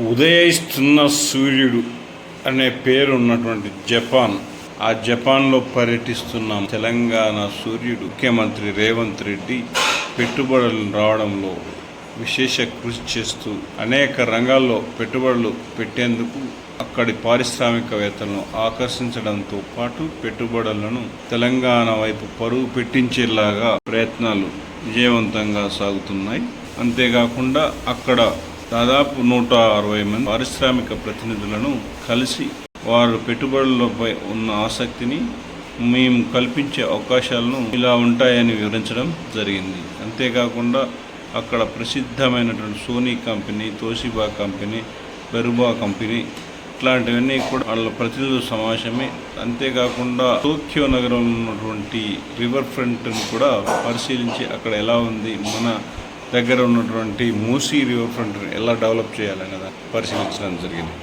ఉదయిస్తున్న సూర్యుడు అనే పేరు ఉన్నటువంటి జపాన్. ఆ జపాన్లో పర్యటిస్తున్నాం తెలంగాణ సూర్యుడు ముఖ్యమంత్రి రేవంత్ రెడ్డి పెట్టుబడులు రావడంలో విశేష కృషి చేస్తూ అనేక రంగాల్లో పెట్టుబడులు పెట్టేందుకు అక్కడి పారిశ్రామికవేత్తలను ఆకర్షించడంతో పాటు పెట్టుబడులను తెలంగాణ వైపు పరుగు పెట్టించేలాగా ప్రయత్నాలు విజయవంతంగా సాగుతున్నాయి. అంతేకాకుండా అక్కడ దాదాపు నూట అరవై మంది పారిశ్రామిక ప్రతినిధులను కలిసి వారు పెట్టుబడులపై ఉన్న ఆసక్తిని మేము కల్పించే అవకాశాలను ఇలా ఉంటాయని వివరించడం జరిగింది. అంతేకాకుండా అక్కడ ప్రసిద్ధమైనటువంటి సోనీ కంపెనీ తోషిబా కంపెనీ బెరుబా కంపెనీ ఇట్లాంటివన్నీ కూడా వాళ్ళ ప్రతినిధుల సమావేశమే. అంతేకాకుండా టోక్యో నగరంలో ఉన్నటువంటి రివర్ ఫ్రంట్ను కూడా పరిశీలించి అక్కడ ఎలా ఉంది మన దగ్గర ఉన్నటువంటి మూసీ రివర్ ఫ్రంట్ ఎలా డెవలప్ చేయాలనేది పరిశీలించడం జరిగింది.